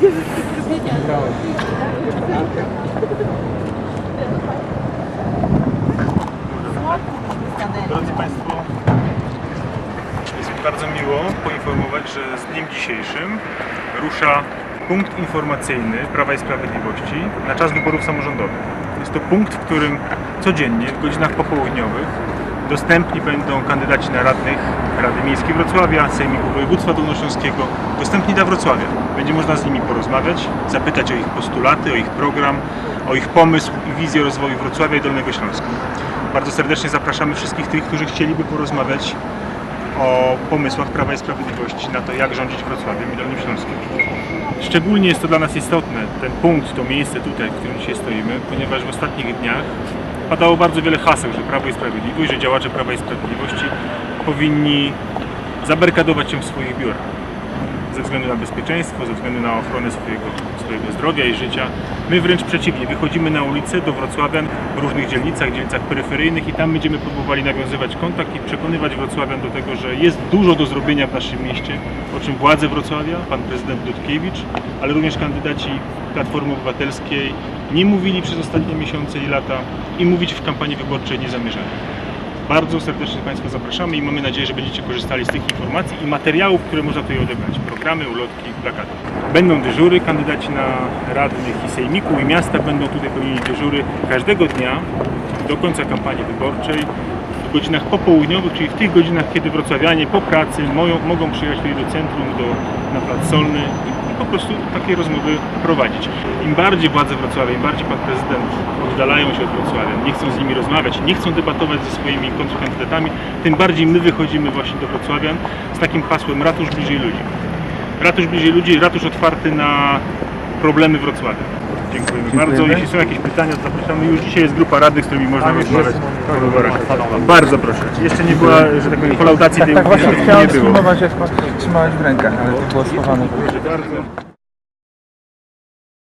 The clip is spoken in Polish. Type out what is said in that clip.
Drodzy Państwo, jest mi bardzo miło poinformować, że z dniem dzisiejszym rusza punkt informacyjny Prawa i Sprawiedliwości na czas wyborów samorządowych. Jest to punkt, w którym codziennie w godzinach popołudniowych dostępni będą kandydaci na radnych Rady Miejskiej Wrocławia, Sejmiku Województwa Dolnośląskiego, dostępni dla Wrocławia. Będzie można z nimi porozmawiać, zapytać o ich postulaty, o ich program, o ich pomysł i wizję rozwoju Wrocławia i Dolnego Śląska. Bardzo serdecznie zapraszamy wszystkich tych, którzy chcieliby porozmawiać o pomysłach Prawa i Sprawiedliwości na to, jak rządzić Wrocławiem i Dolnym Śląskiem. Szczególnie jest to dla nas istotne, ten punkt, to miejsce tutaj, w którym dzisiaj stoimy, ponieważ w ostatnich dniach padało bardzo wiele haseł, że Prawo i Sprawiedliwość, że działacze Prawa i Sprawiedliwości powinni zabarkadować się w swoich biurach ze względu na bezpieczeństwo, ze względu na ochronę swojego, swojego zdrowia i życia. My wręcz przeciwnie, wychodzimy na ulicę do Wrocławian w różnych dzielnicach, dzielnicach peryferyjnych i tam będziemy próbowali nawiązywać kontakt i przekonywać Wrocławian do tego, że jest dużo do zrobienia w naszym mieście, o czym władze Wrocławia, pan prezydent Dudkiewicz, ale również kandydaci Platformy Obywatelskiej nie mówili przez ostatnie miesiące i lata i mówić w kampanii wyborczej nie zamierzają. Bardzo serdecznie Państwa zapraszamy i mamy nadzieję, że będziecie korzystali z tych informacji i materiałów, które można tutaj odebrać. Programy, ulotki, plakaty. Będą dyżury, kandydaci na radnych i sejmiku i miasta będą tutaj pełnili dyżury każdego dnia do końca kampanii wyborczej w godzinach popołudniowych, czyli w tych godzinach, kiedy wrocławianie po pracy moją, mogą przyjechać tutaj do centrum, do, na Plac Solny po prostu takie rozmowy prowadzić. Im bardziej władze Wrocławia, im bardziej pan prezydent oddalają się od Wrocławia, nie chcą z nimi rozmawiać, nie chcą debatować ze swoimi kontrkandydatami, tym bardziej my wychodzimy właśnie do Wrocławian z takim hasłem ratusz bliżej ludzi. Ratusz bliżej ludzi, ratusz otwarty na problemy Wrocławia. Dziękujemy, bardzo. Jeśli są jakieś pytania, to zapraszamy. Już dzisiaj jest grupa radnych, z którymi można rozmawiać o wyborach. Bardzo proszę. Jeszcze nie była, że tak powiem, kolaudacji tej Tak właśnie tej- chciałem nie było. jak trzymałeś w rękach, ale to było schowane. Proszę bardzo.